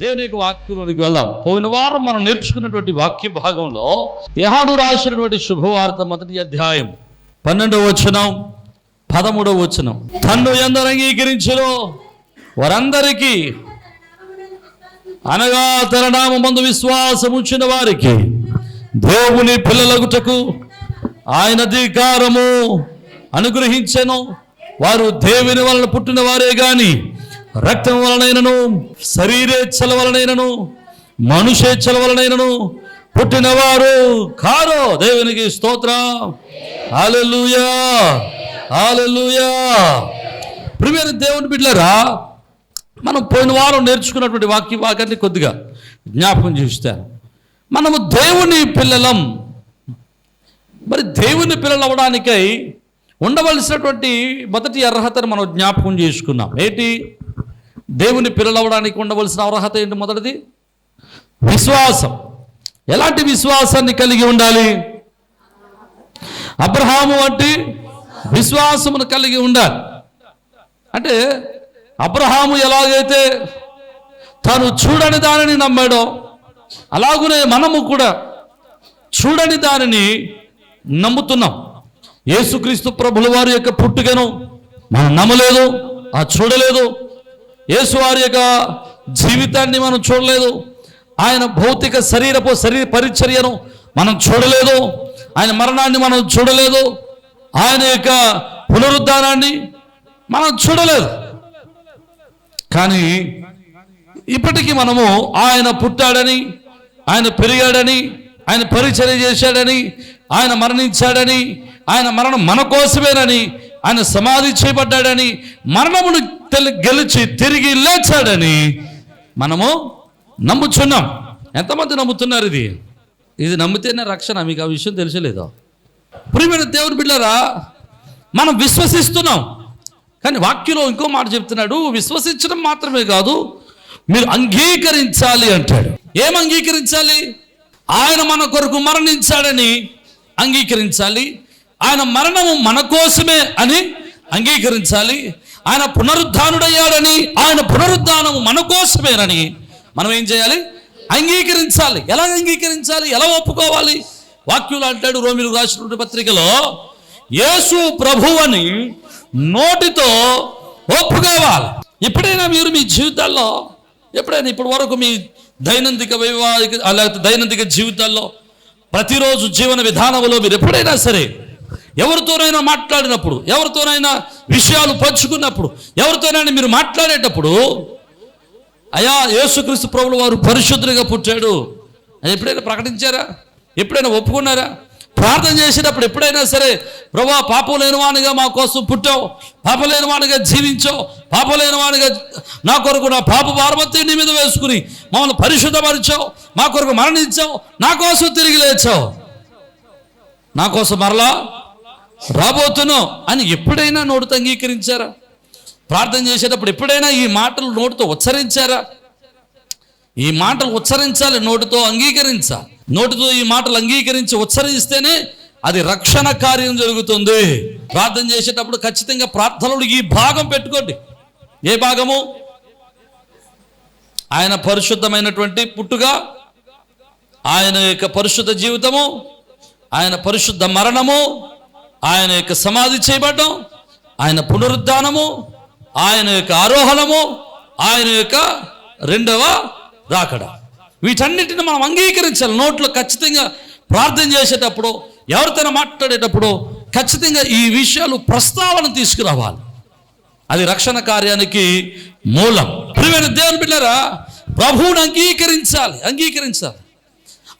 క్రీస్తు దేవుని యొక్క వాక్యంలోనికి వెళ్దాం. పోయిన వారం మనం నేర్చుకున్నటువంటి వాక్య భాగంలో యహాడు రాసినటువంటి శుభవార్త మొదటి అధ్యాయం పన్నెండవ వచనం పదమూడవ వచనం. తన్ను ఎందరు అంగీకరించరో? వారందరికీ అనగా తన నామందు విశ్వాసం ఉంచిన వారికి దేవుని పిల్లలగుటకు ఆయన అధికారము అనుగ్రహించను. వారు దేవుని వలన పుట్టిన వారే కానీ రక్తం వలనైనను శరీరేచ్ఛల వలనైనను మనుషేచ్ఛల వలనైనను పుట్టినవారు కారో దేవునికి స్తోత్రం. హల్లెలూయా హల్లెలూయా. ప్రియమైన దేవుని బిడ్డలరా మనం పోయిన వారం నేర్చుకున్నటువంటి వాక్య భాగాన్ని కొద్దిగా జ్ఞాపకం చేస్తాను. మనము దేవుని పిల్లలం. మరి దేవుని పిల్లలు అవ్వడానికై ఉండవలసినటువంటి మొదటి అర్హతను మనం జ్ఞాపకం చేసుకున్నాం. ఏంటి? దేవుని పిల్లలవడానికి ఉండవలసిన అర్హత ఏంటి మొదటిది? విశ్వాసం. ఎలాంటి విశ్వాసాన్ని కలిగి ఉండాలి? అబ్రహాము వంటి విశ్వాసమును కలిగి ఉండాలి. అంటే అబ్రహాము ఎలాగైతే తాను చూడని దానిని నమ్మాడో అలాగునే మనము కూడా చూడని దానిని నమ్ముతున్నాం. యేసుక్రీస్తు ప్రభుల వారి యొక్క పుట్టుకను మనం నమ్మలేదు ఆ చూడలేదు. యేసు వారి యొక్క జీవితాన్ని మనం చూడలేదు. ఆయన భౌతిక శరీరపు శరీర పరిచర్యను మనం చూడలేదు. ఆయన మరణాన్ని మనం చూడలేదు. ఆయన యొక్క పునరుద్ధానాన్ని మనం చూడలేదు. కానీ ఇప్పటికీ మనము ఆయన పుట్టాడని ఆయన పెరిగాడని ఆయన పరిచర్య చేశాడని ఆయన మరణించాడని ఆయన మరణం మన కోసమేనని ఆయన సమాధి చేయబడ్డాడని మరణమును గెలిచి తిరిగి లేచాడని మనము నమ్ముచున్నాం. ఎంతమంది నమ్ముతున్నారు ఇది? ఇది నమ్మితేనే రక్షణ. మీకు ఆ విషయం తెలిసలేదో. ప్రియమైన దేవుని బిడ్డరా మనం విశ్వసిస్తున్నాం. కానీ వాక్యంలో ఇంకో మాట చెప్తున్నాడు విశ్వసించడం మాత్రమే కాదు మీరు అంగీకరించాలి అంటాడు. ఏం అంగీకరించాలి? ఆయన మన కొరకు మరణించాడని అంగీకరించాలి. ఆయన మరణము మన కోసమే అని అంగీకరించాలి. ఆయన పునరుద్ధానుడయ్యాడని ఆయన పునరుద్ధానము మన కోసమేనని మనం ఏం చేయాలి? అంగీకరించాలి. ఎలా అంగీకరించాలి? ఎలా ఒప్పుకోవాలి? వాక్యులు అంటాడు రోమిలు రాసినటువంటి పత్రికలో యేసు ప్రభువని నోటితో ఒప్పుకోవాలి. ఎప్పుడైనా మీరు మీ జీవితాల్లో ఎప్పుడైనా ఇప్పటి వరకు మీ దైనందిక వైవాహిక లేకపోతే దైనందిక జీవితాల్లో ప్రతిరోజు జీవన విధానంలో మీరు ఎప్పుడైనా సరే ఎవరితోనైనా మాట్లాడినప్పుడు ఎవరితోనైనా విషయాలు పంచుకున్నప్పుడు ఎవరితోనైనా మీరు మాట్లాడేటప్పుడు అయా యేసుక్రీస్తు ప్రభులు వారు పరిశుద్ధుడిగా పుట్టాడు. అది ఎప్పుడైనా ప్రకటించారా? ఎప్పుడైనా ఒప్పుకున్నారా? ప్రార్థన చేసేటప్పుడు ఎప్పుడైనా సరే ప్రభా పాపం లేనివానిగా మా కోసం పుట్టావు. పాపం వానిగా జీవించావు. పాపం లేనివానిగా నా కొరకు నా పాప పార్వతి నీ మీద వేసుకుని మమ్మల్ని పరిశుద్ధపరిచావు. మా కొరకు మరణించావు. నా కోసం తిరిగి లేచావు. నా కోసం మరలా రాబోతునో అని ఎప్పుడైనా నోటితో అంగీకరించారా? ప్రార్థన చేసేటప్పుడు ఎప్పుడైనా ఈ మాటలు నోటితో ఉచ్చరించారా? ఈ మాటలు ఉచ్చరించాలి నోటితో అంగీకరించాలి నోటితో ఈ మాటలు అంగీకరించి ఉచ్చరిస్తేనే అది రక్షణ కార్యం జరుగుతుంది. ప్రార్థన చేసేటప్పుడు ఖచ్చితంగా ప్రార్థనలు ఈ భాగం పెట్టుకోండి. ఏ భాగము? ఆయన పరిశుద్ధమైనటువంటి పుట్టుగా ఆయన యొక్క పరిశుద్ధ జీవితము ఆయన పరిశుద్ధ మరణము ఆయన యొక్క సమాధి చేయబడ్డం ఆయన పునరుద్ధానము ఆయన యొక్క ఆరోహణము ఆయన యొక్క రెండవ రాకడ. వీటన్నిటిని మనం అంగీకరించాలి. నోట్లో ఖచ్చితంగా ప్రార్థన చేసేటప్పుడు ఎవరితోనో మాట్లాడేటప్పుడు ఖచ్చితంగా ఈ విషయాలు ప్రస్తావన తీసుకురావాలి. అది రక్షణ కార్యానికి మూలం. ప్రియమైన దేవుని బిడ్డారా ప్రభువుని అంగీకరించాలి అంగీకరించాలి.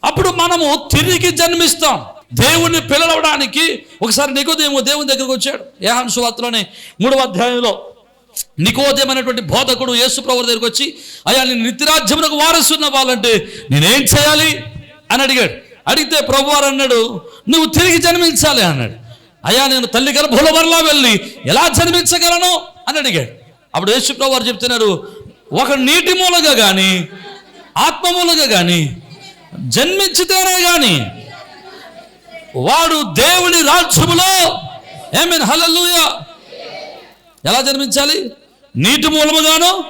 అప్పుడు మనము తిరిగి జన్మిస్తాం. దేవుణ్ణి పిలవడానికి ఒకసారి నికోదేమో దేవుని దగ్గరకు వచ్చాడు. ఏహాన్ సువార్తలోనే మూడవ అధ్యాయంలో నికోదేమైనటువంటి బోధకుడు యేసుప్రవర్ దగ్గరకు వచ్చి అయ్యా నేను నిత్యరాజ్యమునకు వారసున్న వాళ్ళంటే నేనేం చేయాలి? అని అడిగాడు. అడిగితే ప్రభువారు అన్నాడు నువ్వు తిరిగి జన్మించాలి అన్నాడు. అయ్యా నేను తల్లి గర్భంలో మరలా వెళ్ళి ఎలా జన్మించగలను? అని అడిగాడు. అప్పుడు యేసుప్రభు వారు చెప్తున్నారు ఒక నీటి మూలగా కానీ ఆత్మ మూలగా కానీ జన్మించితేనే కానీ వాడు దేవుని రాజ్యములో. ఏమేన్ హల్లెలూయ ఎలా జన్మించాలి? నీటి మూలముగాను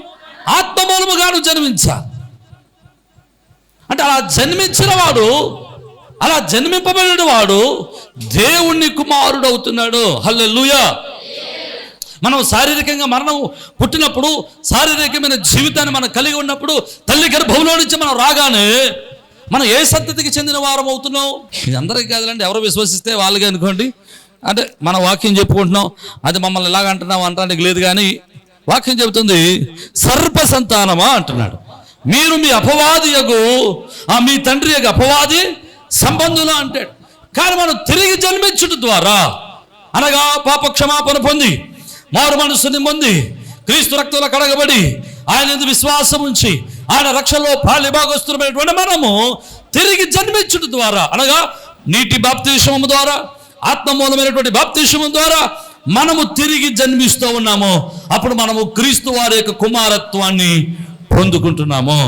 ఆత్మ మూలముగాను జన్మించాలి. అంటే అలా జన్మించిన వాడు అలా జన్మింపబడిన వాడు దేవుణ్ణి కుమారుడు అవుతున్నాడు హల్లెలూయా మనం శారీరకంగా మరణం పుట్టినప్పుడు శారీరకమైన జీవితాన్ని మనం కలిగి ఉన్నప్పుడు తల్లి గర్భంలో నుంచి మనం రాగానే మనం ఏ సంతతికి చెందిన వారం అవుతున్నాం? ఇది అందరికీ కాదులండి ఎవరు విశ్వసిస్తే వాళ్ళకి అనుకోండి. అంటే మన వాక్యం చెప్పుకుంటున్నాం అది మమ్మల్ని ఎలాగ అంటున్నాం అంటానికి లేదు కానీ వాక్యం చెబుతుంది సర్ప సంతానమా అంటున్నాడు. మీరు మీ అపవాది యగు ఆ మీ తండ్రి యొక్క అపవాది సంబంధులు అంటాడు. కానీ మనం తిరిగి జన్మించుట ద్వారా అనగా పాప క్షమాపణ పొంది మారు మనసుని పొంది క్రీస్తు రక్తంలో కడగబడి ఆయన విశ్వాసం ఉంచి ఆయన రక్షణలో పాలిభాగస్తున్నటువంటి మనము తిరిగి జన్మించుట ద్వారా అనగా నీటి బాప్తిషము ద్వారా ఆత్మమూలమైనటువంటి బాప్తిషము ద్వారా మనము తిరిగి జన్మిస్తూ ఉన్నాము. అప్పుడు మనము క్రీస్తు వారి యొక్క కుమారత్వాన్ని పొందుకుంటున్నాము.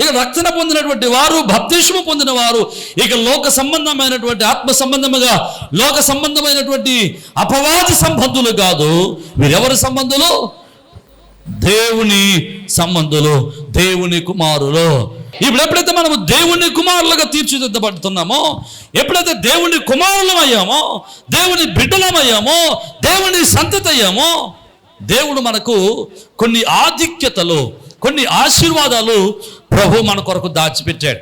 ఇక రక్షణ పొందినటువంటి వారు భక్తిష్ము పొందిన వారు ఇక లోక సంబంధమైనటువంటి ఆత్మ సంబంధముగా లోక సంబంధమైనటువంటి అపవాది సంబంధులు కాదు. వీరెవరి సంబంధులు? దేవుని సంబంధులు దేవుని కుమారులు. ఇప్పుడు ఎప్పుడైతే మనము దేవుని కుమారులుగా తీర్చిదిద్దబడుతున్నామో ఎప్పుడైతే దేవుని కుమారులం అయ్యామో దేవుని బిడ్డలమయ్యామో దేవుని సంతతి అయ్యామో దేవుడు మనకు కొన్ని ఆధిక్యతలు కొన్ని ఆశీర్వాదాలు ప్రభు మన కొరకు దాచిపెట్టాడు.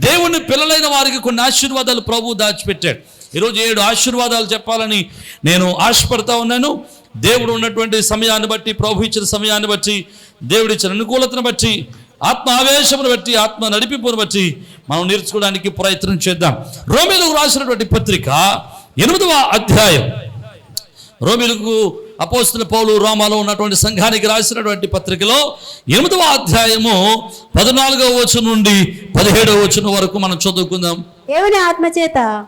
దేవుని పిల్లలైన వారికి కొన్ని ఆశీర్వాదాలు ప్రభు దాచిపెట్టాడు. ఈరోజు ఏడు ఆశీర్వాదాలు చెప్పాలని నేను ఆశపడతా ఉన్నాను. దేవుడు ఉన్నటువంటి సమయాన్ని బట్టి ప్రభు ఇచ్చిన సమయాన్ని బట్టి దేవుడు ఇచ్చిన అనుకూలతను బట్టి ఆత్మ ఆవేశమును బట్టి ఆత్మ నడిపింపును బట్టి మనం నేర్చుకోవడానికి ప్రయత్నం చేద్దాం. రోమిలకు రాసినటువంటి పత్రిక ఎనిమిదవ అధ్యాయం. రోమిలకు అపోస్తుల పౌలు రోమాలో ఉన్నటువంటి సంఘానికి రాసినటువంటి పత్రికలో ఎనిమిదవ అధ్యాయము పద్నాలుగవ వచనం నుండి పదిహేడవ వచనం వరకు మనం చదువుకుందాం. దేవుని ఆత్మచేత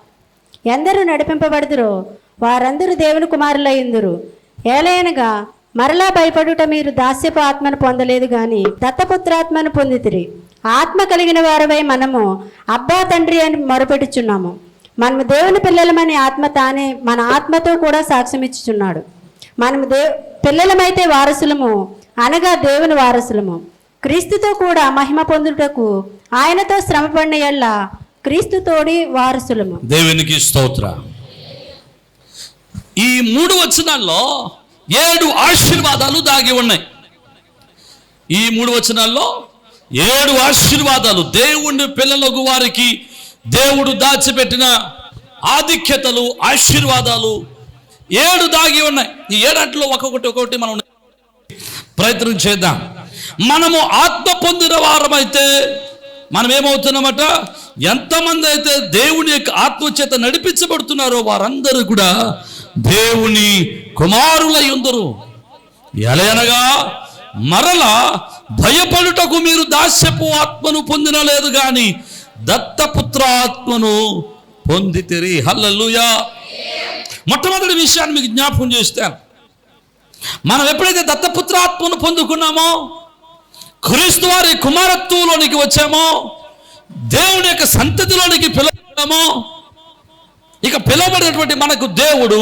ఎందరూ నడిపింపబడుదురో వారందరూ దేవుని కుమారులయ్యుందురు ఏలయనగా మరలా భయపడుట మీరు దాస్యపు ఆత్మను పొందలేదు గాని దత్తపుత్రాత్మను పొందితిరి. ఆత్మ కలిగిన వారవై మనము అబ్బా తండ్రి అని మొరపెట్టుచున్నాము. మనము దేవుని పిల్లలమని ఆత్మ తానే మన ఆత్మతో కూడా సాక్ష్యం ఇచ్చుచున్నాడు. మనము దే పిల్లలమైతే వారసులము అనగా దేవుని వారసులము. క్రీస్తుతో కూడా మహిమ పొందుటకు ఆయనతో శ్రమపడిన ఎల్ల క్రీస్తుతోడి వారసులము. దేవునికి స్తోత్ర. ఈ మూడు వచనాల్లో ఏడు ఆశీర్వాదాలు దాగి ఉన్నాయి. ఈ మూడు వచనాల్లో ఏడు ఆశీర్వాదాలు దేవుని పిల్లలకు వారికి దేవుడు దాచిపెట్టిన ఆధిక్యతలు ఆశీర్వాదాలు ఏడు దాగి ఉన్నాయి. ఈ ఏడాట్లో ఒక్కొక్కటి ఒక్కొక్కటి మనం ప్రయత్నం చేద్దాం. మనము ఆత్మ పొందిన వారమైతే మనం ఏమవుతున్నామట ఎంతమంది అయితే దేవుని యొక్క ఆత్మ చేత నడిపించబడుతున్నారో వారందరూ కూడా దేవుని కుమారులై ఉందరు ఎలయనగా మరల భయపడుటకు మీరు దాస్యపు ఆత్మను పొందిన లేదు కానీ దత్తపుత్ర ఆత్మను పొందితిరి. హల్లెలూయా. మొట్టమొదటి విషయాన్ని మీకు జ్ఞాపకం చేస్తాను. మనం ఎప్పుడైతే దత్తపుత్రాత్మను పొందుకున్నామో క్రీస్తు వారి కుమారత్వంలోనికి వచ్చామో దేవుని యొక్క సంతతిలోనికి పిలవడమో ఇక పిలువబడినటువంటి మనకు దేవుడు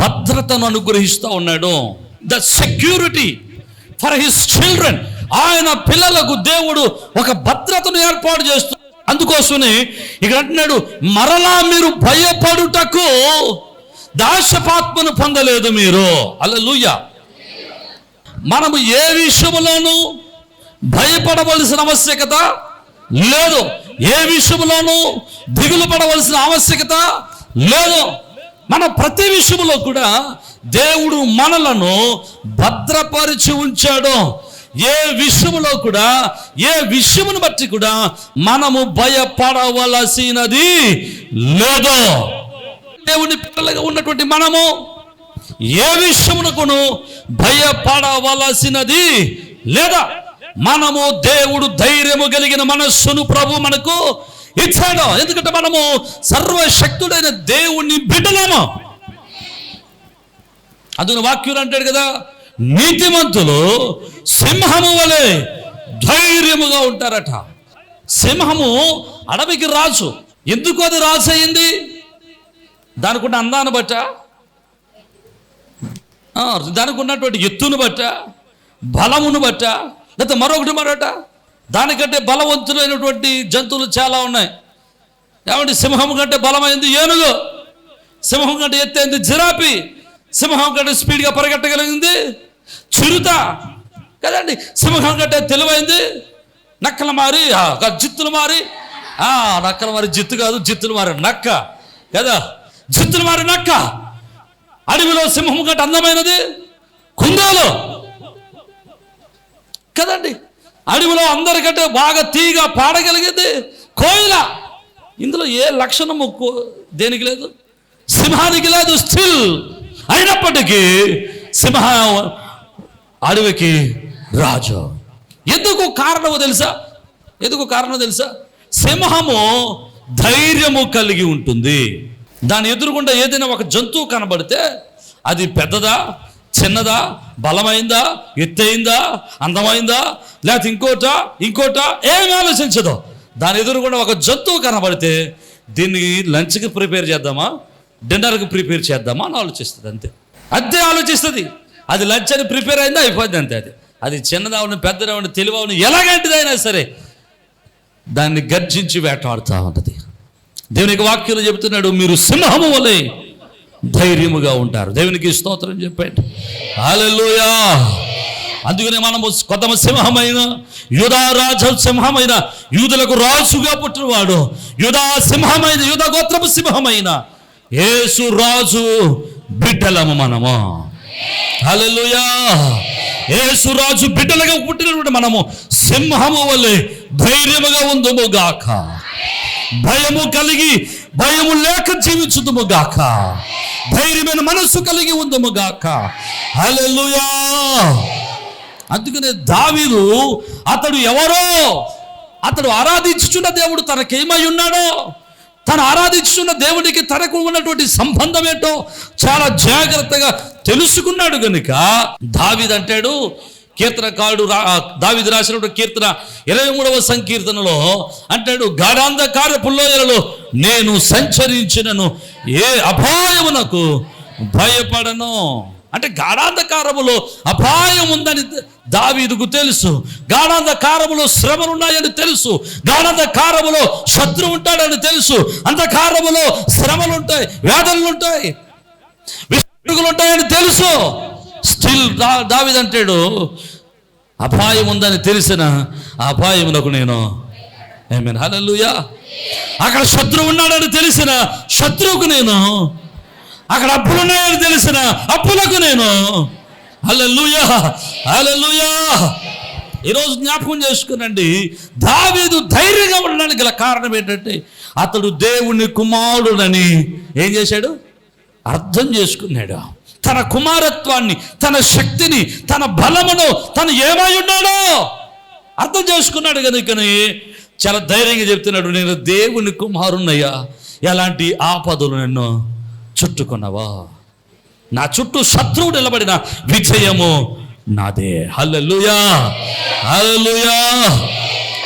భద్రతను అనుగ్రహిస్తూ ఉన్నాడు. The security for his children ఆయన పిల్లలకు దేవుడు ఒక భద్రతను ఏర్పాటు చేస్తూ అందుకోసమే ఇక్కడ అంటున్నాడు మరలా మీరు భయపడుటకు దాశపాత్మను పొందలేదు మీరు. అల్లెలూయా మనము ఏ విషయంలోనూ భయపడవలసిన ఆవశ్యకత లేదు. ఏ విషయంలోనూ దిగులు పడవలసిన ఆవశ్యకత లేదు. మన ప్రతి విషయంలో కూడా దేవుడు మనలను భద్రపరిచి ఉంచాడు. ఏ విషయంలో కూడా ఏ విషయమును బట్టి కూడా మనము భయపడవలసినది లేదో. దేవుని పిల్లలుగా ఉన్నటువంటి మనము ఏ విషయమునకును భయపడవలసినది లేదా? మనము దేవుడు ధైర్యము కలిగిన మనస్సును ప్రభు మనకు ఇచ్చాడు ఎందుకంటే మనము సర్వశక్తుడైన దేవుణ్ణి బిడ్డలేము. అందుకని వాక్యులు అంటాడు కదా నీతిమంతులు సింహము వలె ధైర్యముగా ఉంటారట. సింహము అడవికి రాజు. ఎందుకు అది రాజు అయింది? దానికి ఉన్న అందాన్ని బట్ట దానికి ఉన్నటువంటి ఎత్తును బట్ట బలమును బట్ట లేకపోతే మరొకటి మరొకట దానికంటే బలవంతులైనటువంటి జంతువులు చాలా ఉన్నాయి. ఏమంటే సింహం కంటే బలమైంది ఏనుగు? సింహం కంటే ఎత్తైంది జిరాపి. సింహం కంటే స్పీడ్గా పరిగెట్టగలిగింది చిరుత. కదండి సింహం కంటే తెలివైంది నక్కలు మారి జిత్తులు మారి. ఆ మారి జిత్తు కాదు జిత్తులు మారి నక్క. కదా? జిత్తులు మారి నక్క. అడవిలో సింహం కంటే అందమైనది కుందేలు. కదండి అడవిలో అందరికంటే బాగా తీగ పాడగలిగింది కోయిల. ఇందులో ఏ లక్షణము కో- దేనికి లేదు? సింహానికి లేదు స్టిల్. అయినప్పటికీ సింహ అడవికి రాజు. ఎందుకు కారణము తెలుసా? ఎందుకు కారణం తెలుసా? సింహము ధైర్యము కలిగి ఉంటుంది. దాని ఎదురుగుండా ఏదైనా ఒక జంతువు కనబడితే అది పెద్దదా? చిన్నదా బలమైందా ఎత్తైందా అందమైందా లేకపోతే ఇంకోట ఇంకోట ఏమి ఆలోచించదు. దాని ఎదురుకుండా ఒక జంతువు కనబడితే దీన్ని లంచ్కి ప్రిపేర్ చేద్దామా డిన్నర్కి ప్రిపేర్ చేద్దామా అని ఆలోచిస్తుంది అంతే. అంతే ఆలోచిస్తుంది. అది లంచ్ అని ప్రిపేర్ అయిందా అయిపోద్ది అంతే అది. అది చిన్నదావుని పెద్దదావుని తెలివవుని ఎలాగంటిదైనా సరే దాన్ని గర్జించి వేటాడుతూ ఉంటుంది. దేవునికి వాక్యం చెబుతున్నాడు మీరు సింహము వలే ధైర్యముగా ఉంటారు. దేవునికి స్తోత్రం చెప్పండి. హల్లెలూయా. అందుకనే మనము కొత్త సింహమైన యుధారాజ సింహమైన యూదులకు రాజుగా పుట్టినవాడు యుధా సింహమైన యుధ గోత్రపు సింహమైన యేసు రాజు బిడ్డలము మనము. హల్లెలూయా. యేసు రాజు బిడ్డలుగా పుట్టినటువంటి మనము సింహము వలె ధైర్యముగా ఉందము గాక. భయము కలిగి భయము లేక జీవించుదుము గాక ధైర్యమైన మనస్సు కలిగి ఉందము గాక హల్లెలూయా. అందుకనే దావీదు అతడు ఎవరో అతడు ఆరాధించుచున్న దేవుడు తనకేమై ఉన్నాడో తను ఆరాధించుచున్న దేవునికి తనకు ఉన్నటువంటి సంబంధం ఏంటో చాలా జాగ్రత్తగా తెలుసుకున్నాడు కనుక దావిదంటాడు అంటాడు కీర్తనకారుడు రా దావిది రాసినటువంటి కీర్తన ఇరవై మూడవ సంకీర్తనలో అంటాడు గాఢాంధకార పుల్లోయలలో నేను సంచరించినను. ఏ అపాయమునకు భయపడను. అంటే గాఢాంధకారములో అపాయం ఉందని దావీదుకు తెలుసు. గాఢాంధకారములో శ్రమలున్నాయని తెలుసు. గాఢాంధకారములో శత్రువు ఉంటాడని తెలుసు. అంధకారములో శ్రమలుంటాయి వేదనలుంటాయి విషయాలు ఉంటాయని తెలుసు. స్టిల్ దా దావిదంటాడు అపాయం ఉందని తెలిసిన ఆ అపాయమునకు నేను ఏమైనా? హల్లెలూయా. అక్కడ శత్రువు ఉన్నాడని తెలిసిన శత్రువుకు నేను అక్కడ అప్పులు ఉన్నాయని తెలిసిన అప్పులకు నేను. హల్లెలూయా. హల్లెలూయా. ఈరోజు జ్ఞాపకం చేసుకునండి దావీదు ధైర్యంగా ఉండడానికి గల కారణం ఏంటంటే అతడు దేవుని కుమారుడని ఏం చేశాడు? అర్థం చేసుకున్నాడు. తన కుమారత్వాన్ని తన శక్తిని తన బలమును తను ఏమై ఉన్నాడో అర్థం చేసుకున్నాడు కనుకని చాలా ధైర్యంగా చెప్తున్నాడు నేను దేవుని కుమారున్నయ్యా ఎలాంటి ఆపదలు నన్ను చుట్టుకున్నావా నా చుట్టూ శత్రువు నిలబడిన విజయము నాదే. హల్లెలూయా. హల్లెలూయా.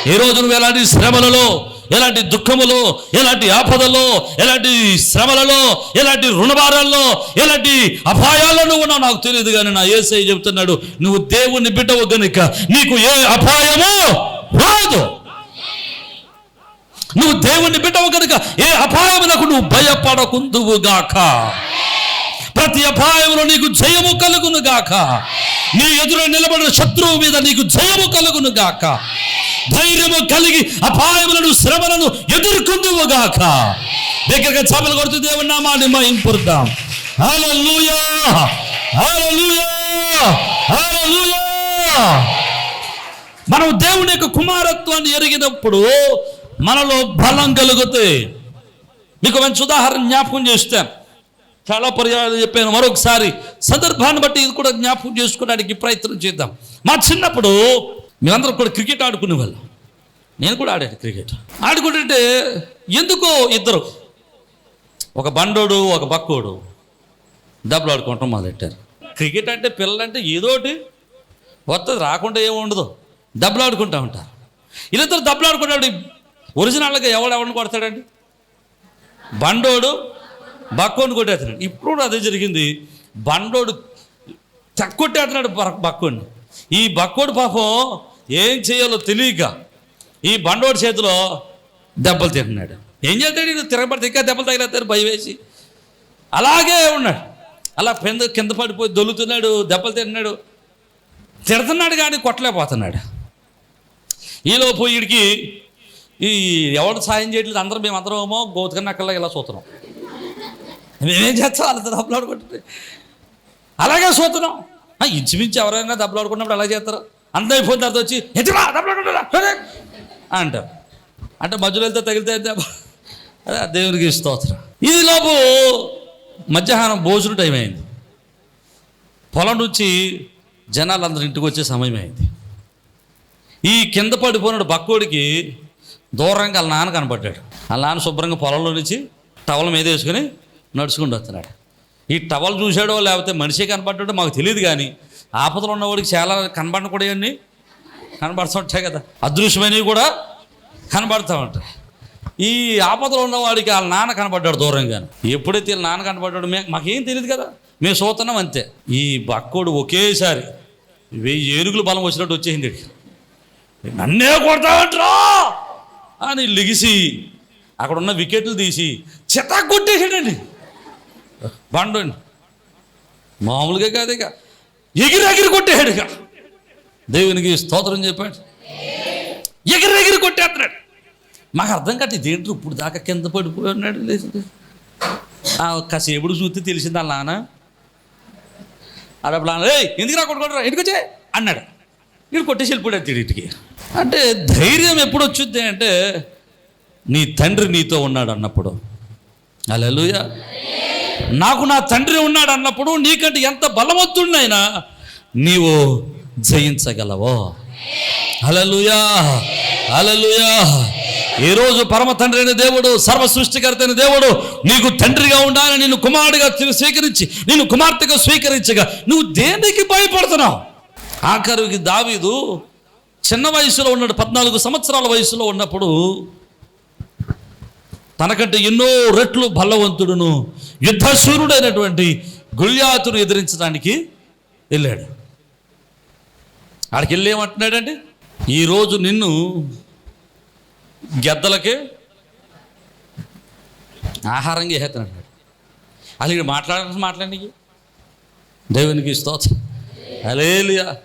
ఈ రోజు నువ్వు ఎలాంటి శ్రమలలో ఎలాంటి దుఃఖములో ఎలాంటి ఆపదలో ఎలాంటి శ్రమలలో ఎలాంటి రుణభారాల్లో ఎలాంటి అపాయాల్లో నువ్వు నాకు తెలియదు కానీ నా ఏసై చెబుతున్నాడు నువ్వు దేవుని బిడ్డవు గనుక నీకు ఏ అపాయము రాదు. నువ్వు దేవుని బిడ్డవు కనుక ఏ అపాయమునకు నువ్వు భయపడకుందువు గాక. ప్రతి అపాయంలో నీకు జయము కలుగును గాక. నీ ఎదురు నిలబడిన శత్రువు మీద నీకు జయము కలుగును గాక. ధైర్యము కలిగి అపాయములను శ్రమలను ఎదుర్కొందువుగాక. దగ్గరగా చేపలు కొడుతూ దేవుని నామాన్ని మహింపుద్దాం హల్లెలూయా! హల్లెలూయా! హల్లెలూయా! మనం దేవుని యొక్క కుమారత్వాన్ని ఎరిగినప్పుడు మనలో బలం కలుగుతాయి. మీకు మంచి ఉదాహరణ జ్ఞాపకం చేస్తాను చాలా పర్యాలు చెప్పాను. మరొకసారి సందర్భాన్ని బట్టి ఇది కూడా జ్ఞాపకం చేసుకోవడానికి ప్రయత్నం చేద్దాం. మా చిన్నప్పుడు మేమందరం కూడా క్రికెట్ ఆడుకునే వాళ్ళం. నేను కూడా ఆడాను క్రికెట్. ఆడుకుంటుంటే ఎందుకో ఇద్దరు. ఒక బండోడు ఒక బక్కోడు దెబ్బలు ఆడుకోవటం మొదలెట్టారు. క్రికెట్ అంటే పిల్లలంటే ఏదోటి వస్తుంది రాకుండా ఏమి ఉండదు. దెబ్బలు ఆడుకుంటూ ఉంటారు. వీళ్ళిద్దరు దెబ్బలు ఆడుకుంటాడు ఒరిజినల్గా ఎవడు కొడతాడండి? బండోడు బక్కోని కొట్టేస్తున్నాడు ఇప్పుడు కూడా అదే జరిగింది. బండోడు కొట్టేస్తున్నాడు బక్కోడిని ఈ బక్కోడు పాపం ఏం చేయాలో తెలియక ఈ బండోడి చేతిలో దెబ్బలు తింటున్నాడు. ఏం చేస్తాడు ఈడు? తిరగబడితే ఇంకా దెబ్బలు తగిలేస్తారు భయం వేసి. అలాగే ఉన్నాడు. అలా కింద కింద పడిపోయి దొల్లుతున్నాడు దెబ్బలు తింటున్నాడు. తిడుతున్నాడు కానీ కొట్టలేకపోతున్నాడు. ఈలోపు వీడికి ఈ ఎవరు సాయం చేయట్లేదు అందరం మేము అందరం ఏమో గోతుకన్న నక్కల్లా ఇలా చూస్తున్నాం. మేమేం చేస్తాం వాళ్ళతో దెబ్బలు అలాగే చూస్తున్నాం. ఆ, ఇంచుమించు ఎవరైనా దెబ్బలు ఆడుకున్నప్పుడు అలా చేస్తారు. అంత అయిపోయిన తర్వాత వచ్చి ఎత్తురా అంటారు. అంటే మధ్యలో వెళ్తే తగిలితే అదే దేవునికి స్తోత్రం. ఇది లోపు మధ్యాహ్నం భోజనం టైం అయింది. పొలం నుంచి జనాలందరూ ఇంటికి వచ్చే సమయం అయింది. ఈ కింద పడిపోయినాడు బక్కోడికి దూరంగా వాళ్ళ నాన్న కనపడ్డాడు. వాళ్ళ నాన్న శుభ్రంగా పొలంలో నుంచి టవల్ మీద వేసుకుని నడుచుకుంటూ వస్తున్నాడు. ఈ టవల్ చూశాడో లేకపోతే మనిషి కనపడ్డాడో మాకు తెలియదు కానీ ఆపదలు ఉన్నవాడికి చాలా కనపడకూడవన్నీ కనబడుతుంటాయి కదా. అదృశ్యమైనవి కూడా కనబడుతూ ఉంటాయి ఈ ఆపదలు ఉన్నవాడికి వాళ్ళ నాన్న కనబడ్డాడు దూరంగా. ఎప్పుడైతే వీళ్ళ నాన్న కనబడ్డాడు మే మాకేం తెలియదు కదా. మేము చూస్తున్నాం అంతే. ఈ బక్కోడు ఒకేసారి వెయ్యి ఏనుగులు బలం వచ్చినట్టు వచ్చేసింది నన్నే కొడతావంట్రా! అని లిగిసి అక్కడ ఉన్న వికెట్లు తీసి చెత్త కొట్టేసాడండి బండు. మామూలుగా కాదు ఇక ఎగిరెగిరి ఎగిరి ఇక దేవునికి స్తోత్రం చెప్పాడు. ఎగిరి కొట్టేస్తున్నాడు. మాకు అర్థం కట్టి ఇదేంటి ఇప్పుడు దాకా కింద పడిపోయి ఉన్నాడు లేదు ఆ కాసేపుడు చూస్తే తెలిసింది వాళ్ళ నాన్న అడప్పుడు నాన్న ఏయ్ ఎందుకు నా కొట్టుకుంటారా ఇంటికి వచ్చే అన్నాడు. వీడు కొట్టేసి వెళ్ళిపోయాడు తిడిటికి అంటే ధైర్యం ఎప్పుడు వచ్చింది అంటే నీ తండ్రి నీతో ఉన్నాడు అన్నప్పుడు. అలెలుయ నాకు నా తండ్రి ఉన్నాడు అన్నప్పుడు నీకంటే ఎంత బలవంతుడినైనా నీవు జయించగలవో. అలలుయా అలలుయా ఈ రోజు పరమ తండ్రి అయిన దేవుడు సర్వ సృష్టికర్త అయిన దేవుడు నీకు తండ్రిగా ఉండాలని నిన్ను కుమారుడిగా స్వీకరించి నిన్ను కుమార్తెగా స్వీకరించగా నువ్వు దేనికి భయపడుతున్నావు? ఆఖరికి దావీదు చిన్న వయసులో ఉన్నాడు పద్నాలుగు సంవత్సరాల వయసులో ఉన్నప్పుడు తనకంటే ఎన్నో రెట్లు బలవంతుడును యుద్ధశూరుడైనటువంటి గుళ్యాతును ఎదిరించడానికి వెళ్ళాడు. ఆడికి వెళ్ళి ఏమంటున్నాడండి ఈరోజు నిన్ను గెద్దలకి ఆహారంగా వేసేస్తాను అలాగే ఇక్కడ మాట్లాడాల్సిన మాట్లాడి దేవునికి స్తోత్రం. అలేలియా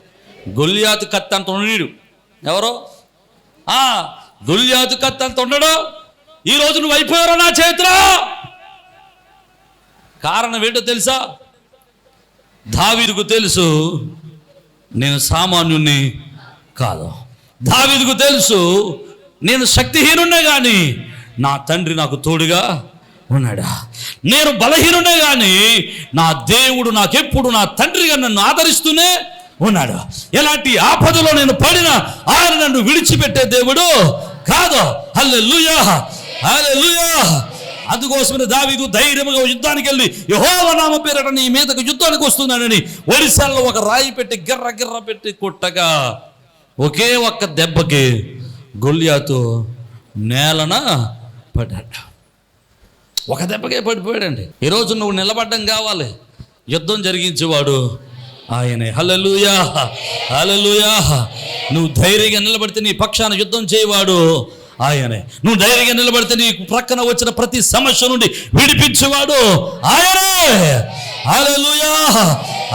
గొల్యాతు కత్తి అంత ఉండడు. ఎవరో? ఆ కత్తి అంత ఉండడు. ఈరోజు నువ్వు అయిపోయారో నా చేతిలో? కారణం ఏంటో తెలుసా? దావీదుకు తెలుసు నేను సామాన్యుణ్ణి కాదు. దావీదుకు తెలుసు నేను శక్తిహీనున్నే కానీ నా తండ్రి నాకు తోడుగా ఉన్నాడా? నేను బలహీనునే కానీ నా దేవుడు నాకెప్పుడు నా తండ్రిగా నన్ను ఆదరిస్తూనే ఉన్నాడు. ఎలాంటి ఆపదలో నేను పడిన ఆయన నన్ను విడిచిపెట్టే దేవుడు కాదు. హల్లెలూయా హల్లెలూయా! అందుకోసమే దావీదు ధైర్యంగా యుద్ధానికి వెళ్ళి యహోవ నామ పేరట నీ మీదకు యుద్ధానికి వస్తున్నానని ఒడిశాలో ఒక రాయి పెట్టి గిర్ర గిర్ర పెట్టి కొట్టగా ఒకే ఒక్క దెబ్బకి గొల్లియాతో నేలన పడ్డాడు. ఒక దెబ్బకే పడిపోయాడండి. ఈరోజు నువ్వు నిలబడ్డం కావాలి. యుద్ధం జరిగించేవాడు ఆయనే. హలలుయా హలలుయా నువ్వు ధైర్యంగా నిలబడితే నీ పక్షాన యుద్ధం చేయవాడు ఆయనే. నువ్వు ధైర్యంగా నిలబడితే నీ ప్రక్కన వచ్చిన ప్రతి సమస్య నుండి విడిపించేవాడు ఆయనే. హల్లెలూయా.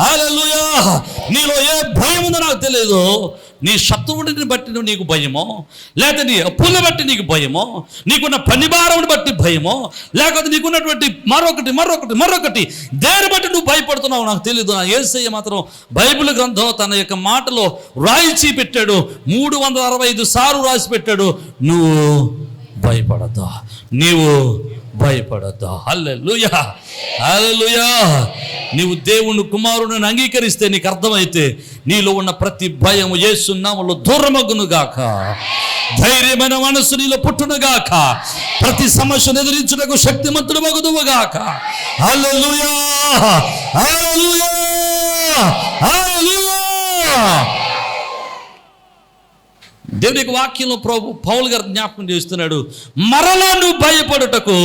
హల్లెలూయా. నీలో ఏ భయం ఉందో నాకు తెలియదు నీ శత్రువుడిని బట్టి నువ్వు నీకు భయమో? లేకపోతే నీ అప్పులను బట్టి నీకు భయమో? నీకున్న పని బట్టి భయమో? లేకపోతే నీకున్నటువంటి మరొకటి మరొకటి మరొకటి దేని బట్టి నువ్వు భయపడుతున్నావు నాకు తెలియదు నా ఏసయ్య మాత్రం బైబిల్ గ్రంథం తన యొక్క మాటలో రాయిచి పెట్టాడు. మూడు వందల అరవై ఐదు సార్లు రాసి పెట్టాడు. నువ్వు భయపడద్దు. నీవు భయపడద్దు. హల్లెలూయా. హల్లెలూయా. నీవు దేవుని కుమారుడిని అంగీకరిస్తే నీకు అర్థమైతే నీలో ఉన్న ప్రతి భయం ఏసున్నాములో దూరమగునుగాక ధైర్యమైన మనసు నీలో పుట్టునుగాక ప్రతి సమస్యను ఎదిరించుటకు శక్తిమంతుడు మగుదువుగాక గాక. హల్లెలూయా. హల్లెలూయా. దేవుని యొక్క వాక్యంలో ప్రభు పౌలు గారు జ్ఞాపకం చేస్తున్నాడు మరలా నువ్వు భయపడుటకు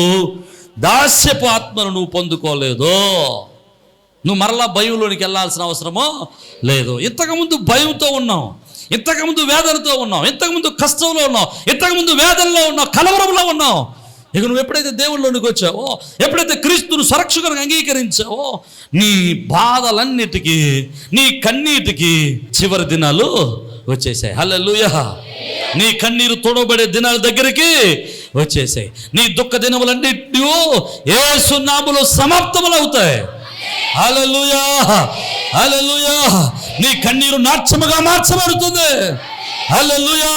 దాస్యపు ఆత్మను నువ్వు పొందుకోలేదో. నువ్వు మరలా భయంలోనికి వెళ్ళాల్సిన అవసరమో లేదు. ఇంతకుముందు భయంతో ఉన్నావు ఇంతకుముందు వేదనతో ఉన్నావు ఇంతకుముందు కష్టంలో ఉన్నావు ఇంతకుముందు వేదనలో ఉన్నావు కలవరంలో ఉన్నావు. ఇక నువ్వు ఎప్పుడైతే దేవుళ్ళలోనికి వచ్చావో ఎప్పుడైతే క్రీస్తును సురక్షకునికి అంగీకరించావో నీ బాధలన్నిటికీ నీ కన్నీటికి చివరి దినాలు వచ్చేసాయి. హల్లెలూయా. నీ కన్నీరు తోడబడే దినాల దగ్గరికి వచ్చేసాయి. నీ దుఃఖ దినములన్నిటి ఏ సున్నాములు సమాప్తములవుతాయి. హల్లెలూయా. నీ కన్నీరు నాట్యముగా మార్చబడుతుంది. హల్లెలూయా.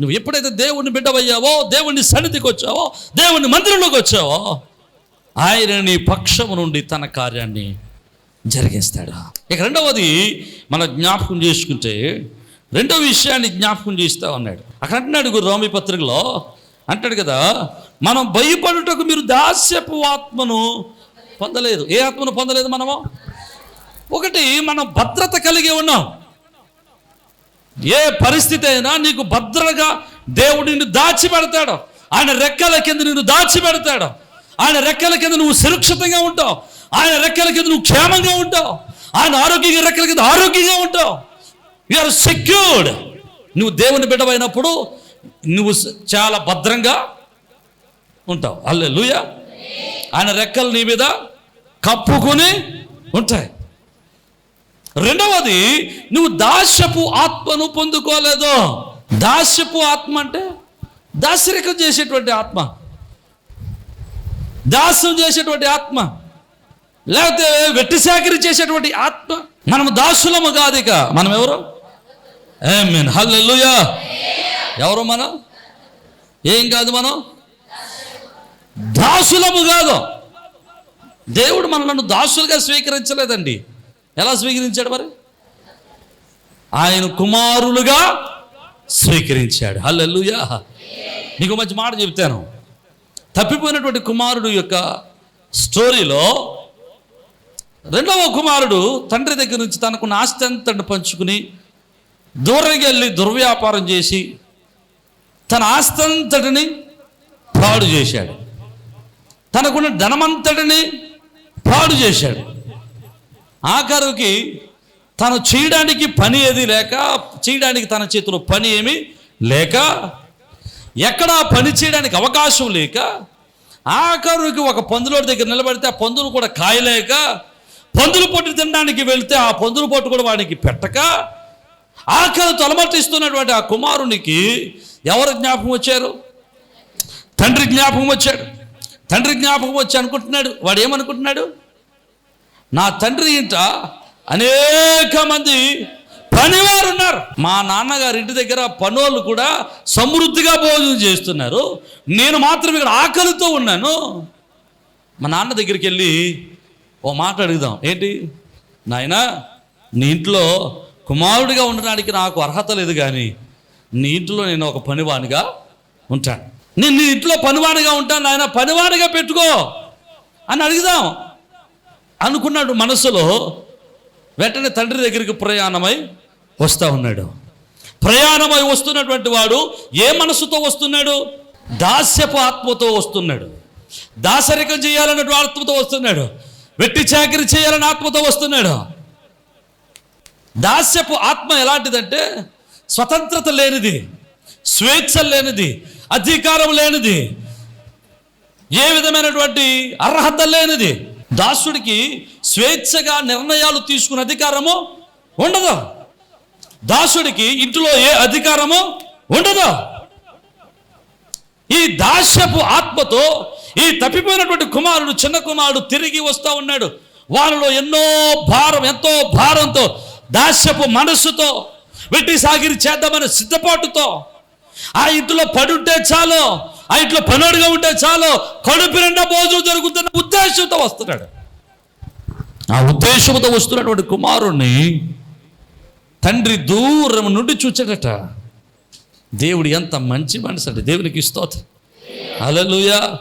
నువ్వు ఎప్పుడైతే దేవుణ్ణి బిడ్డవయ్యావో దేవుణ్ణి సన్నిధికి వచ్చావో దేవుణ్ణి మందిరంలోకి వచ్చావో ఆయన నీ పక్షము నుండి తన కార్యాన్ని జరిగిస్తాడు. ఇక రెండవది మన జ్ఞాపకం చేసుకుంటే రెండవ విషయాన్ని జ్ఞాపకం చేస్తా ఉన్నాడు. అక్కడ అంటున్నాడు రోమి పత్రికలో అంటాడు కదా మనం భయపడుటకు మీరు దాస్యపు ఆత్మను పొందలేదు. ఏ ఆత్మను పొందలేదు మనము? ఒకటి మనం భద్రత కలిగి ఉన్నాం. ఏ పరిస్థితి అయినా నీకు భద్రగా దేవుడు నిన్ను దాచిపెడతాడు. ఆయన రెక్కల కింద నిన్ను దాచిపెడతాడు. ఆయన రెక్కల కింద నువ్వు సురక్షితంగా ఉంటావు. ఆయన రెక్కల కింద నువ్వు క్షేమంగా ఉంటావు. ఆయన ఆరోగ్యంగా రెక్కల కింద ఆరోగ్యంగా ఉంటావు. ఆర్ సెక్యూర్డ్ నువ్వు దేవుని బిడ్డమైనప్పుడు నువ్వు చాలా భద్రంగా ఉంటావు. అల్లే ఆయన రెక్కలు నీ మీద కప్పుకొని ఉంటాయి. రెండవది నువ్వు దాస్యపు ఆత్మను పొందుకోలేదు. దాస్యపు ఆత్మ అంటే దాస్యరికం చేసేటువంటి ఆత్మ. దాస్యం చేసేటువంటి ఆత్మ. లేకపోతే వెట్టి సేకరి చేసేటువంటి ఆత్మ మనం దాసులము కాదు ఇక. మనం ఎవరు మీన్ హల్లెలూయా ఎవరు మనం? ఏం కాదు మనం? దాసులము కాదు. దేవుడు మనలను దాసులుగా స్వీకరించలేదండి. ఎలా స్వీకరించాడు మరి? ఆయన కుమారులుగా స్వీకరించాడు. హల్లెలూయా నీకు మంచి మాట చెప్తాను. తప్పిపోయినటువంటి కుమారుడు యొక్క స్టోరీలో రెండవ కుమారుడు తండ్రి దగ్గర నుంచి తనకున్న ఆస్తి అంతటి పంచుకుని దూరంగా వెళ్ళి దుర్వ్యాపారం చేసి తన ఆస్తి అంతటిని పాడు చేశాడు. తనకున్న ధనమంతటిని పాడు చేశాడు. ఆఖరుకి తను చేయడానికి పని ఏది లేక చేయడానికి తన చేతిలో పని ఏమి లేక ఎక్కడా పని చేయడానికి అవకాశం లేక ఆఖరుకి ఒక పందులోడి దగ్గర నిలబడితే ఆ పందులు కూడా కాయలేక పందులు పొట్టు తినడానికి వెళితే ఆ పందులు పొట్టు కూడా వాడికి పెట్టక ఆకలి తొలమటిస్తున్నటువంటి ఆ కుమారునికి ఎవరు జ్ఞాపకం వచ్చారు? తండ్రి జ్ఞాపకం వచ్చాడు. తండ్రి జ్ఞాపకం వచ్చి అనుకుంటున్నాడు. వాడు ఏమనుకుంటున్నాడు? నా తండ్రి ఇంట అనేక మంది పనివారు ఉన్నారు. మా నాన్నగారి ఇంటి దగ్గర పనోళ్ళు కూడా సమృద్ధిగా భోజనం చేస్తున్నారు. నేను మాత్రం ఇక్కడ ఆకలితో ఉన్నాను. మా నాన్న దగ్గరికి వెళ్ళి ఓ మాట అడుగుదాం. ఏంటి? నాయనా నీ ఇంట్లో కుమారుడిగా ఉండడానికి నాకు అర్హత లేదు కానీ నీ ఇంట్లో నేను ఒక పనివానిగా ఉంటాను నేను నీ ఇంట్లో పనివానిగా ఉంటాను నాయన పనివానిగా పెట్టుకో అని అడుగుదాం. అనుకున్నాడు మనసులో వెంటనే తండ్రి దగ్గరికి ప్రయాణమై వస్తా ఉన్నాడు. ప్రయాణమై వస్తున్నటువంటి వాడు ఏ మనసుతో వస్తున్నాడు? దాస్యపు ఆత్మతో వస్తున్నాడు. దాసరికం చేయాలన్నటువంటి ఆత్మతో వస్తున్నాడు. వెట్టి చాకరి చేయాలని ఆత్మతో వస్తున్నాడు. దాస్యపు ఆత్మ ఎలాంటిదంటే స్వతంత్రత లేనిది స్వేచ్ఛ లేనిది అధికారం లేనిది ఏ విధమైనటువంటి అర్హత లేనిది. దాసుడికి స్వేచ్ఛగా నిర్ణయాలు తీసుకునే అధికారము ఉండదు. దాసుడికి ఇంటిలో ఏ అధికారము ఉండదు. ఈ దాస్యపు ఆత్మతో ఈ తప్పిపోయినటువంటి కుమారుడు చిన్న కుమారుడు తిరిగి వస్తా ఉన్నాడు. వాళ్ళలో ఎన్నో భారం ఎంతో భారంతో దాస్యపు మనస్సుతో వెట్టి సాగిరి చేద్దామనే సిద్ధపాటుతో ఆ ఇంట్లో పడుంటే చాలు ఆ ఇంట్లో పనుడుగా ఉంటే చాలు కడుపు నిండా భోజనం జరుగుతున్న ఉద్దేశంతో వస్తున్నాడు. ఆ ఉద్దేశంతో వస్తున్నటువంటి కుమారుణ్ణి తండ్రి దూరం నుండి చూచాడట. దేవుడు ఎంత మంచి మనసు అంటే దేవునికి స్తోత్రం. అలలుయా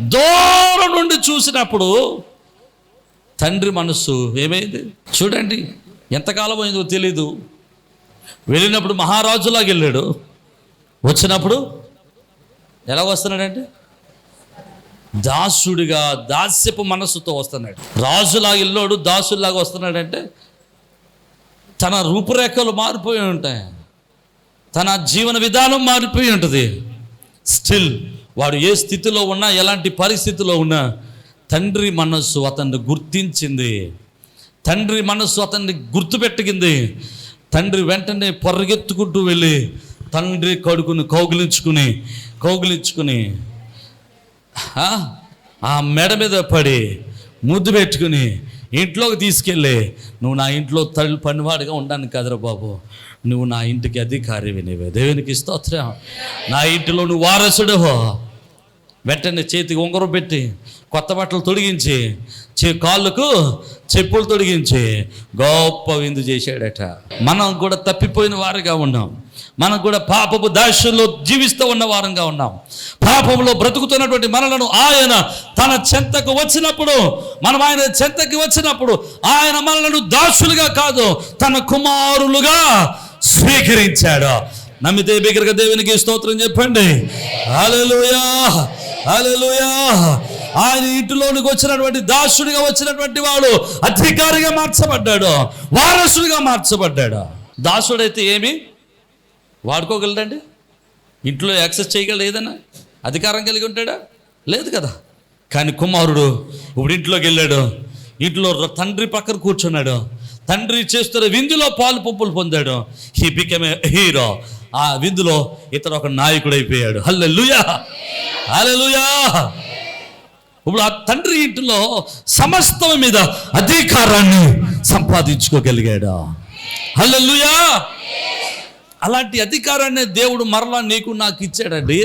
దూరం నుండి చూసినప్పుడు తండ్రి మనస్సు ఏమైంది? చూడండి ఎంతకాలం అయిందో తెలీదు. వెళ్ళినప్పుడు మహారాజులాగా వెళ్ళాడు. వచ్చినప్పుడు ఎలా వస్తున్నాడంటే దాసుడిగా దాస్యపు మనస్సుతో వస్తున్నాడు. రాజులాగా వెళ్ళాడు దాసులాగా వస్తున్నాడంటే తన రూపురేఖలు మారిపోయి ఉంటాయి. తన జీవన విధానం మారిపోయి ఉంటుంది. స్టిల్ వాడు ఏ స్థితిలో ఉన్నా ఎలాంటి పరిస్థితిలో ఉన్నా తండ్రి మనస్సు అతన్ని గుర్తించింది. తండ్రి మనస్సు అతన్ని గుర్తుపెట్టుకుంది తండ్రి వెంటనే పొరగెత్తుకుంటూ వెళ్ళి తండ్రి కడుకుని కౌగిలించుకుని కౌగిలించుకుని ఆ, మెడ మీద పడి ముద్దు పెట్టుకుని ఇంట్లోకి తీసుకెళ్ళి నువ్వు నా ఇంట్లో తల్లి పనివాడిగా ఉండను కదరా బాబు. నువ్వు నా ఇంటికి అధికారివి నీవే దేవునికి స్తోత్రం. నా ఇంటిలో నువ్వు వారసుడు వెంటనే చేతికి ఉంగరం పెట్టి కొత్త బట్టలు తొడిగించి చే కాళ్ళకు చెప్పులు తొడిగించి గొప్ప విందు చేశాడట. మనం కూడా తప్పిపోయిన వారిగా ఉన్నాం. మనం కూడా పాపపు దాస్యంలో జీవిస్తూ ఉన్న వారంగా ఉన్నాం. పాపంలో బ్రతుకుతున్నటువంటి మనలను ఆయన తన చెంతకు వచ్చినప్పుడు మనం ఆయన చెంతకి వచ్చినప్పుడు ఆయన మనలను దాసులుగా కాదు తన కుమారులుగా స్వీకరించాడు. నమ్మితే బిగ్గరగా దేవునికి స్తోత్రం చెప్పండి. హల్లెలూయా హల్లెలూయా. ఆయన ఇంటిలోనికి వచ్చినటువంటి దాసుడిగా వచ్చినటువంటి వాడు అధికారిగా మార్చబడ్డాడు. వారసుడిగా మార్చబడ్డాడు. దాసుడైతే ఏమి? వాడుకోగలడండి? ఇంట్లో యాక్సెస్ చేయగలడు ఏదైనా? అధికారం కలిగి ఉంటాడా? లేదు కదా. కానీ కుమారుడు ఇప్పుడు ఇంట్లోకి వెళ్ళాడు. ఇంట్లో తండ్రి పక్కన కూర్చున్నాడు. తండ్రి చేస్తున్న విందులో పాలు పప్పులు పొందాడు. హీ బికెమ్ ఏ హీరో ఆ విందులో ఇతను ఒక నాయకుడు అయిపోయాడు హల్లెలూయా హల్లెలూయా ఇప్పుడు ఆ తండ్రి ఇంటిలో సమస్తం మీద అధికారాన్ని సంపాదించుకోగలిగాడు. హల్లెలూయా అలాంటి అధికారాన్ని దేవుడు మరలా నీకు నాకు ఇచ్చాడండి.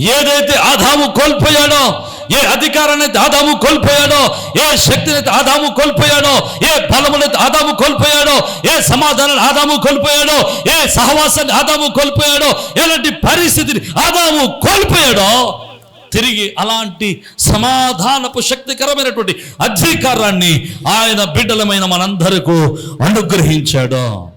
ఏదైతే ఆదాము కోల్పోయాడో ఏ అధికారాన్ని ఆదాము కోల్పోయాడో ఏ శక్తిని ఆదాము కోల్పోయాడో ఏ బలమునైతే ఆదాము కోల్పోయాడో ఏ సమాధానాన్ని ఆదాము కోల్పోయాడో ఏ సహవాసాన్ని ఆదాము కోల్పోయాడో ఎలాంటి పరిస్థితిని ఆదాము కోల్పోయాడో తిరిగి అలాంటి సమాధానపు శక్తికరమైనటువంటి అధికారాన్ని ఆయన బిడ్డలమైన మనందరకు అనుగ్రహించాడు.